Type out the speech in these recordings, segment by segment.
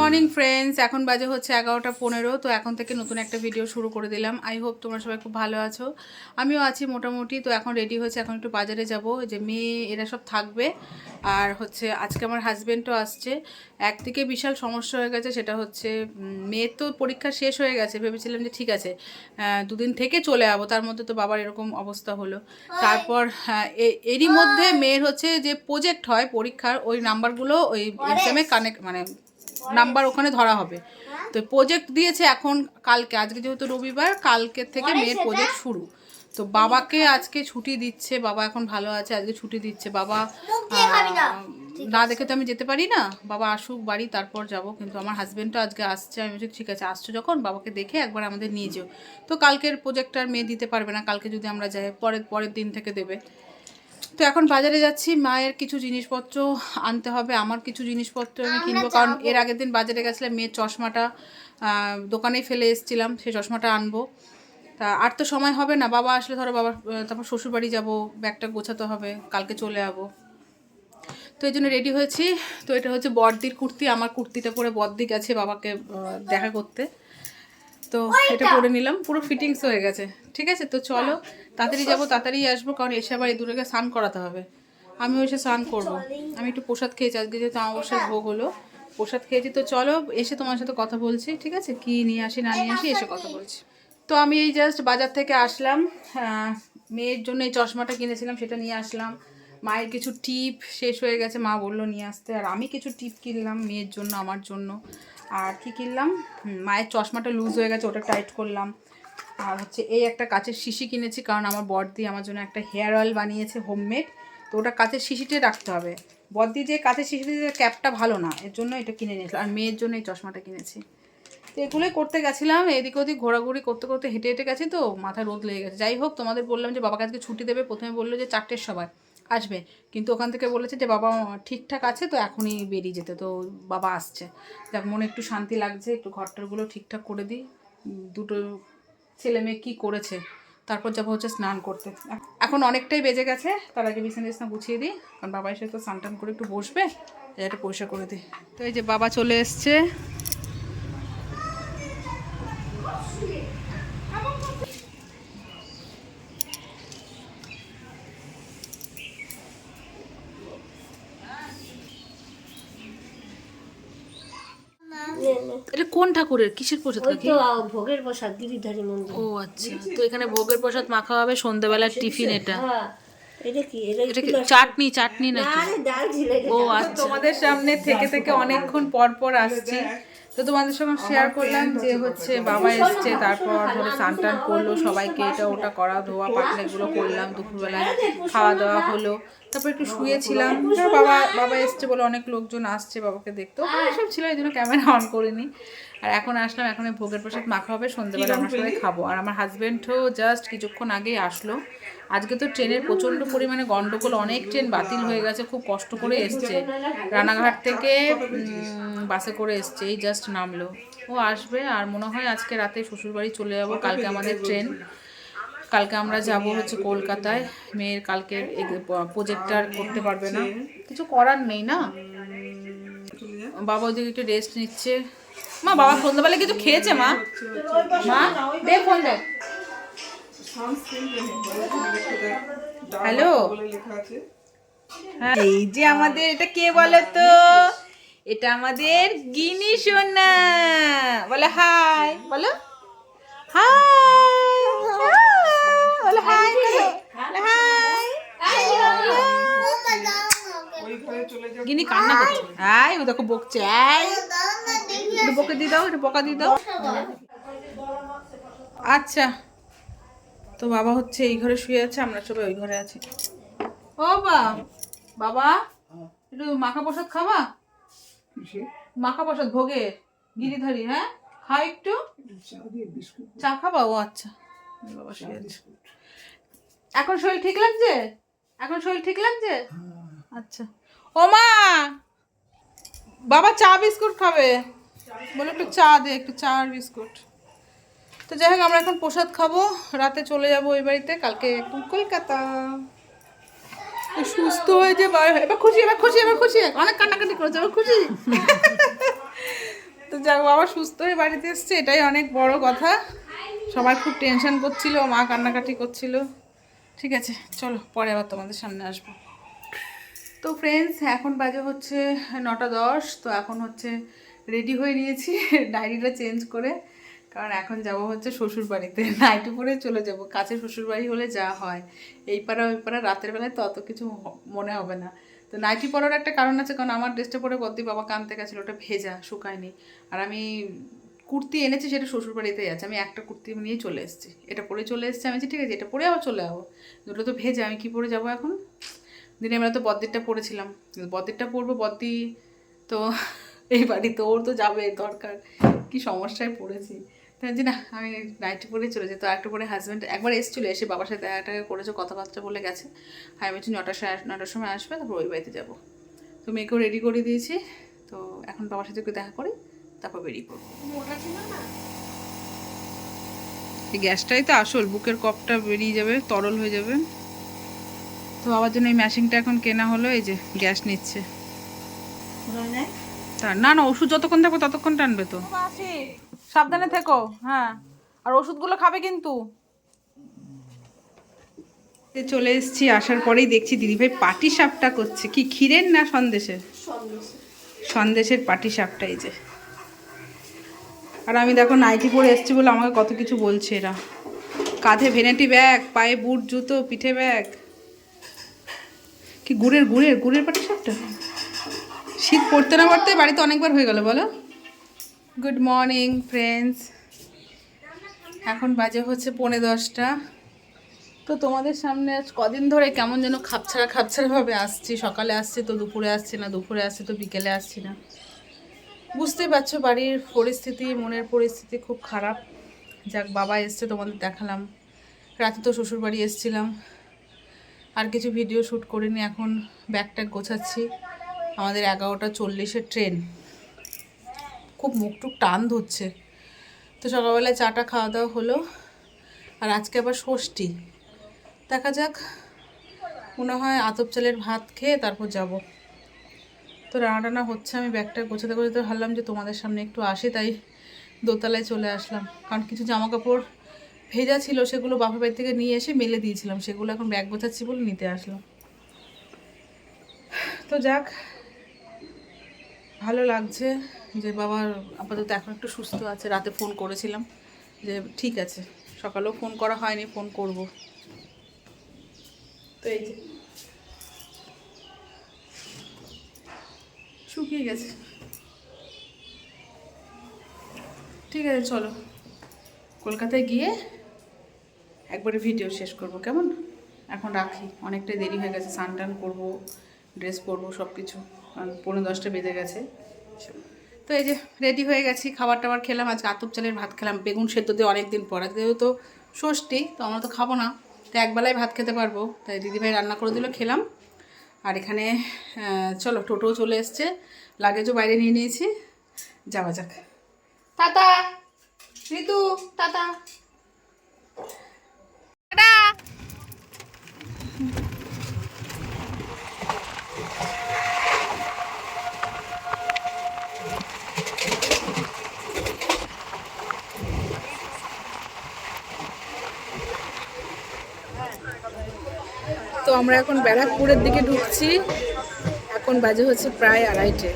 Morning friends এখন বাজে হচ্ছে এগারোটা পনেরো তো এখন থেকে নতুন একটা ভিডিও শুরু করে দিলাম। আই হোপ তোমরা সবাই খুব ভালো আছো। আমিও আছি মোটামুটি তো এখন রেডি হয়েছে এখন একটু বাজারে যাব। যে মেয়ে এরা সব থাকবে। আর হচ্ছে আজকে আমার হাজব্যান্ডও আসছে। একদিকে বিশাল সমস্যা হয়ে গেছে সেটা হচ্ছে মেয়ের তো পরীক্ষা শেষ হয়ে গেছে। ভেবেছিলাম যে ঠিক আছে দুদিন থেকে চলে যাব তার মধ্যে তো বাবার এরকম অবস্থা হলো। তারপর হ্যাঁ, এরই মধ্যে মেয়ের হচ্ছে যে প্রজেক্ট হয় পরীক্ষার ওই নাম্বারগুলো ওই এক্সামে কানেক্ট মানে নাম্বার ওখানে ধরা হবে। তো প্রজেক্ট দিয়েছে এখন কালকে আজকে যেহেতু রবিবার কালকের থেকে মেয়ের প্রজেক্ট শুরু। তো বাবাকে আজকে ছুটি দিচ্ছে বাবা এখন ভালো আছে আজকে ছুটি দিচ্ছে। বাবা না। দেখে তো আমি যেতে পারি না। বাবা আসুক বাড়ি তারপর যাব। কিন্তু আমার হাজব্যান্ডও আজকে আসছে। আমি বলছি ঠিক আছে আসছো যখন বাবাকে দেখে একবার আমাদের নিয়ে যেও। তো কালকের প্রজেক্টটা মেয়ে দিতে পারবে না। কালকে যদি আমরা যাই পরের পরের দিন থেকে দেবে। তো এখন বাজারে যাচ্ছি মায়ের কিছু জিনিসপত্র আনতে হবে আমার কিছু জিনিসপত্র আমি কিনবো কারণ এর আগের দিন বাজারে গেছিলাম মেয়ের চশমাটা দোকানেই ফেলে এসেছিলাম সেই চশমাটা আনব। তা আর তো সময় হবে না বাবা আসলে ধরো বাবা তারপর শ্বশুরবাড়ি যাব ব্যাগটা গোছাতে হবে কালকে চলে যাব। তো এই জন্য রেডি হয়েছি। তো এটা হচ্ছে বর্দির কুর্তি আমার কুর্তিটা পরে বড়দি গেছে বাবাকে দেখা করতে। তো এটা পরে নিলাম। পুরো ফিটিংস হয়ে গেছে। ঠিক আছে? তো চলো তাড়াতাড়ি যাব তাড়াতাড়ি আসব কারণ এসে আবার এই দুটোকে স্নান করাতে হবে। আমি এসে স্নান করব। আমি একটু প্রসাদ খেয়েছি। আজকে যেহেতু অমাবস্যার ভোগ হলো প্রসাদ খেয়েছি। তো চলো এসে তোমার সাথে কথা বলছি ঠিক আছে? কি নিয়ে আসি না নিয়ে আসি এসে কথা বলছি। তো আমি এই জাস্ট বাজার থেকে আসলাম। মেয়ের জন্য এই চশমাটা কিনেছিলাম সেটা নিয়ে আসলাম। মায়ের কিছু টিপ শেষ হয়ে গেছে মা বলল নিয়ে আসতে। আর আমি কিছু টিপ কিনলাম মেয়ের জন্য আমার জন্য। আর কি কিনলাম? মায়ের চশমাটা লুজ হয়ে গেছে, ওটা টাইট করলাম। আর হচ্ছে এই একটা কাচের শিশি কিনেছি, কারণ আমার বড়দি আমার জন্য একটা হেয়ার অয়েল বানিয়েছে হোমমেড তো ওটা কাচের শিশিতে রাখতে হবে। বড়দি যে কাচের শিশিতে যে ক্যাপটা ভালো না, এর জন্য এটা কিনে নিয়েছিলাম আর মেয়ের জন্য এই চশমাটা কিনেছি। তো এগুলোই করতে গেছিলাম, এদিক ওদিক ঘোরাঘুরি করতে করতে হেঁটে হেঁটে গেছি তো, মাথা রোদ লেগে গেছে। যাই হোক, তোমাদের বললাম যে বাবাকে আজকে ছুটি দেবে, প্রথমে বলল যে চারটের সময়। আসবে। কিন্তু ওখান থেকে বলেছে যে, বাবা ঠিকঠাক আছে তো, এখনই বেরিয়ে যেতে। তো বাবা আসছে। দেখ মনে একটু শান্তি লাগছে, একটু ঘরটারগুলো ঠিকঠাক করে দিই। দুটো ছেলে মেয়ে কী করেছে? তারপর যাব হচ্ছে স্নান করতে। এখন অনেকটাই বেজে গেছে, তার আগে বিছানা বিছানা গুছিয়ে দিই। কারণ বাবা এসে তো স্নান টান করে একটু বসবে একটু পরিষ্কার করে দিই। তো এই যে বাবা চলে এসছে এটা কোন ঠাকুরের? কিসের প্রসাদ ওই তো ভোগের প্রসাদ গিরিধারী মন্দির। ও আচ্ছা। তো এখানে ভোগের প্রসাদ মাখা হবে সন্ধ্যাবেলার টিফিন এটা। হ্যাঁ এটা কি? এটা কি চাটনি চাটনি নাকি? ও আচ্ছা। তোমাদের সামনে থেকে থেকে অনেকক্ষণ পর পর আসছি। তো তোমাদের সঙ্গে শেয়ার করলাম যে হচ্ছে বাবা এসছে তারপর ধরো স্নান টান করল সবাইকে এটা ওটা করা ধোয়া পাতলা এগুলো করলাম দুপুরবেলায় খাওয়া দাওয়া হলো। তারপর একটু শুয়েছিলাম বাবা বাবা এসছে বলে অনেক লোকজন আসছে বাবাকে দেখতে। ওখানে সব ছিল এই জন্য ক্যামেরা অন করিনি। আর এখন আসলাম এখন ভোগের প্রসাদ মাখা হবে সন্ধ্যেবেলা আমরা সবাই খাব। আর আমার হাজব্যান্ডও জাস্ট কিছুক্ষণ আগেই আসলো। আজকে তো ট্রেনের প্রচণ্ড পরিমাণে গন্ডগোল অনেক ট্রেন বাতিল হয়ে গেছে খুব কষ্ট করে এসছে। রানাঘাট থেকে বাসে করে এসছে এই জাস্ট নামলো। ও আসবে আর মনে হয় আজকে রাতে শ্বশুরবাড়ি চলে যাব কালকে আমাদের ট্রেন। কালকে আমরা যাব হচ্ছে কলকাতায়। মেয়ের কালকে প্রজেক্টার করতে পারবে না। কিছু করার নেই না? বাবা ওদিকে একটু রেস্ট নিচ্ছে। মা বাবা সন্ধ্যাবেলা কিছু খেয়েছে মা? মা হ্যালো? হ্যাঁ, এই যে আমাদের এটা কে বলো তো? এটা আমাদের গিনি সোনা। বলো হাই বলো। হাই বলো হাই হাই। গিনি কান্না করছে। আয় ও দেখো বকছে। আয়। একটু বকে দিয়ে দাও একটু বকা দিয়ে দাও। আচ্ছা তো বাবা হচ্ছে এই ঘরে শুয়ে আছে আমরা সবাই ওই ঘরে আছি। ও বা বাবা একটু মাখা প্রসাদ খাবা? মাখা প্রসাদ ভোগে গিরিধারী হ্যাঁ? খাও একটু। চা খাবা। ও আচ্ছা। বাবা শুয়ে আছে। এখন শরীর ঠিক লাগছে? এখন শরীর ঠিক লাগছে? আচ্ছা। ও মা বাবা চা বিস্কুট খাবে। বলে একটু চা দে, একটু চা আর বিস্কুট। তো যাই হোক, আমরা এখন প্রসাদ খাব। রাতে চলে যাব ওই বাড়িতে, কালকে একদম কলকাতা। সুস্থ হয়ে যে বার এবার খুশি এবার খুশি এবার খুশি। অনেক কান্নাকাটি করেছে, এবার খুশি। তো যাক বাবা সুস্থ হয়ে বাড়িতে এসছে, এটাই অনেক বড় কথা। সবাই খুব টেনশন করছিল, মা কান্নাকাটি করছিল। ঠিক আছে, চলো, পরে আবার তোমাদের সামনে আসব। তো ফ্রেন্ডস এখন বাজে হচ্ছে নটা দশ, তো এখন হচ্ছে রেডি হয়ে নিয়েছি ডায়েরিটা চেঞ্জ করে। কারণ এখন যাব হচ্ছে শ্বশুর বাড়িতে নাইটি পরে চলে যাব। কাছে শ্বশুর বাড়ি হলে যা হয়। এই পাড়া, ওই পাড়া, রাতের বেলায় তো অত কিছু মনে হবে না। তো নাইটি পরার একটা কারণ আছে, কারণ আমার ড্রেসটা পরে বদ্দি বাবা কানতে গেছিল, ওটা ভেজা, শুকায়নি। আর আমি কুর্তি এনেছি, সেটা শ্বশুর বাড়িতেই আছে। আমি একটা কুর্তি নিয়ে চলে এসেছি। এটা পরে চলে এসেছি। আমি ঠিক আছে, এটা পরে আবার চলে যাব দুটো তো ভেজা, আমি কি পরে যাব এখন? দিনের বেলা তো বদ্দিরটা পড়েছিলাম। বদ্দিরটা পরবো বদ্দি তো এই বাড়িতে ওর তো যাবে দরকার। কি সমস্যায় পড়েছি। তাই যে না আমি নাইটি পরে চলে যেত একটু পরে হাজব্যান্ড একবার এসেছিল এসে বাবার সাথে দেখা টাকা করেছে কথাবার্তা বলে গেছে। আমি বলছি নটার সময় নটার সময় আসবে তারপর ওই বাড়িতে যাব। তো মেয়েকেও রেডি করে দিয়েছি। তো এখন বাবার সাথে একটু দেখা করি তারপর বেরিয়ে পড়ব। এই গ্যাসটাই তো আসল বুকের কপটা বেরিয়ে যাবে তরল হয়ে যাবে। তো বাবার জন্য এই ম্যাশিংটা এখন কেনা হলো এই যে গ্যাস নিচ্ছে। না। না ওষুধ যতক্ষণ থাকবে ততক্ষণ টানবে তো। সাবধানে থেকো হ্যাঁ। আর ওষুধগুলো খাবে কিন্তু। চলে এসেছি আসার পরেই দেখছি দিদিভাই পাটি সাপটা করছে। কি ক্ষীরের না সন্দেশের? সন্দেশের পাটি সাপটা এই যে। আর আমি দেখো নাইটি পরে এসেছি বলে আমাকে কত কিছু বলছে এরা। কাঁধে ভেনেটি ব্যাগ পায়ে বুট জুতো পিঠে ব্যাগ। কি গুড়ের গুড়ের গুড়ের পাটি সাপটা শীত পড়তে না পড়তে বাড়িতে অনেকবার হয়ে গেল, বলো? গুড মর্নিং ফ্রেন্ডস এখন বাজে হচ্ছে পৌনে দশটা। তো তোমাদের সামনে আজ কদিন ধরে কেমন যেন খাপছাড়া খাপছাড়াভাবে আসছি। সকালে আসছি তো, দুপুরে আসছি না, দুপুরে আসছি তো, বিকেলে আসছি না। বুঝতেই পারছ, বাড়ির পরিস্থিতি, মনের পরিস্থিতি খুব খারাপ। যাক, বাবা এসছে, তোমাদের দেখালাম। রাতে তো শ্বশুরবাড়ি এসছিলাম। আর কিছু ভিডিও শ্যুট করিনি, এখন ব্যাগটা গোছাচ্ছি। আমাদের এগারোটা চল্লিশের ট্রেন খুব মুখটুক টান ধরছে। তো সকালবেলায় চাটা খাওয়া দাওয়া হলো, আর আজকে আবার ষষ্ঠী। দেখা যাক, মনে হয় আতপ চালের ভাত খেয়ে তারপর যাব। তো রান্না টান্না হচ্ছে, আমি ব্যাগটা গোছাতে গোছাতে ভাবলাম যে তোমাদের সামনে একটু আসি, তাই দোতলায় চলে আসলাম। কারণ কিছু জামা কাপড় ভেজা ছিল সেগুলো বাপের বাড়ি থেকে নিয়ে এসে মেলে দিয়েছিলাম, সেগুলো এখন ব্যাগ গোছাচ্ছি বলে নিতে আসলাম। তো যাক, ভালো লাগছে যে বাবার আপাতত এখন একটু সুস্থ আছে, রাতে ফোন করেছিলাম যে ঠিক আছে, সকালেও ফোন করা হয়নি, ফোন করব। তো এই যে, শুকিয়ে গেছে। ঠিক আছে, চলো। কলকাতায় গিয়ে একবারে ভিডিও শেষ করব, কেমন? এখন রাখি, অনেকটাই দেরি হয়ে গেছে স্নান টান করব ড্রেস পরবো সব কিছু কারণ পনেরো দশটা বেজে গেছে। তো এই যে রেডি হয়ে গেছি খাবার টাবার খেলাম, আজকে আতপ চালের ভাত খেলাম, বেগুন সেদ্ধ দিয়ে অনেক দিন পর। আজকে তো ষষ্ঠী, তো আমরা তো খাব না, তো একবেলায় ভাত খেতে পারব। তাই দিদিভাই রান্না করে দিল, খেলাম। আর এখানে চলো টোটো চলে এসছে, লাগেজও বাইরে নিয়ে নিয়েছি। যাওয়া যাক। টাটা! ঋতু, টাটা! তো আমরা এখন ব্যারাকপুরের দিকে ঢুকছি। এখন বাজে হচ্ছে প্রায় আড়াইটে।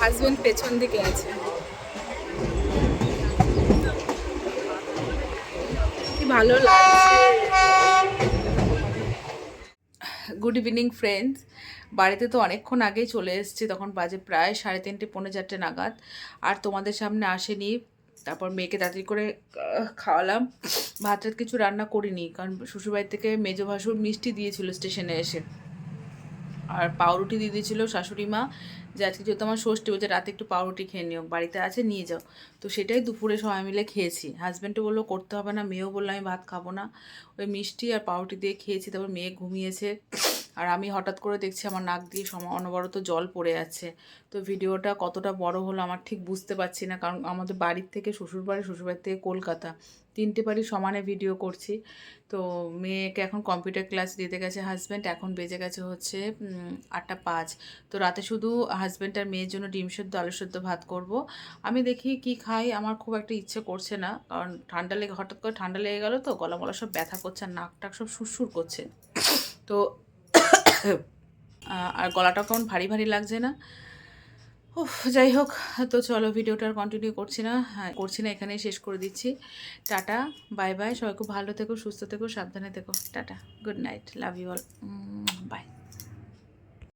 হাজবেন্ড পেছন দিকে আছে। কি ভালো লাগছে। গুড ইভিনিং ফ্রেন্ডস বাড়িতে তো অনেকক্ষণ আগেই চলে এসেছি, তখন বাজে প্রায় সাড়ে তিনটে, পৌনে চারটে নাগাদ। আর তোমাদের সামনে আসেনি তারপর মেয়েকে তাড়াতাড়ি করে খাওয়ালাম। ভাত কিছু রান্না করিনি, কারণ শ্বশুরবাড়ি থেকে মেজো ভাসুর মিষ্টি দিয়েছিল স্টেশনে এসে। আর পাউরুটি দিয়ে দিয়েছিল শাশুড়ি মা, যে আজকে যেহেতু আমার ষষ্ঠী, বলছে রাতে একটু পাউরুটি খেয়ে নিও, বাড়িতে আছে, নিয়ে যাও। তো সেটাই দুপুরে সবাই মিলে খেয়েছি। হাজব্যান্ডও বলল, করতে হবে না। মেয়েও বলল, আমি ভাত খাব না। ওই মিষ্টি আর পাউরুটি দিয়ে খেয়েছি, তারপর মেয়ে ঘুমিয়েছে। আর আমি হঠাৎ করে দেখছি আমার নাক দিয়ে সম, অনবরত জল পড়ে যাচ্ছে তো ভিডিওটা কতটা বড় হলো আমার ঠিক বুঝতে পারছি না, কারণ আমাদের বাড়ির থেকে শ্বশুরবাড়ি শ্বশুরবাড়ি থেকে কলকাতা। তিনটে বাড়ি সমানে ভিডিও করছি। তো মেয়েকে এখন কম্পিউটার ক্লাস দিতে গেছে হাজব্যান্ড এখন বেজে গেছে হচ্ছে আটটা পাঁচ। তো রাতে শুধু হাজব্যান্ড আর মেয়ের জন্য ডিম সেদ্ধ, আলু সেদ্ধ ভাত করব। আমি দেখি কি খাই, আমার খুব একটা ইচ্ছে করছে না, কারণ ঠান্ডা লেগে, হঠাৎ করে ঠান্ডা লেগে গেল তো, গলা মলা সব ব্যথা করছে, আর নাক টাক সব সুরসুর করছে। তো আর গলাটা কেমন ভারী ভারী লাগছে না? ও যাই হোক, তো চলো ভিডিওটা আর কন্টিনিউ করছি না। হ্যাঁ করছি না, এখানেই শেষ করে দিচ্ছি। টাটা বাই বাই সবাই খুব ভালো থেকো, সুস্থ থেকো, সাবধানে থেকো। Tata good night love you all bye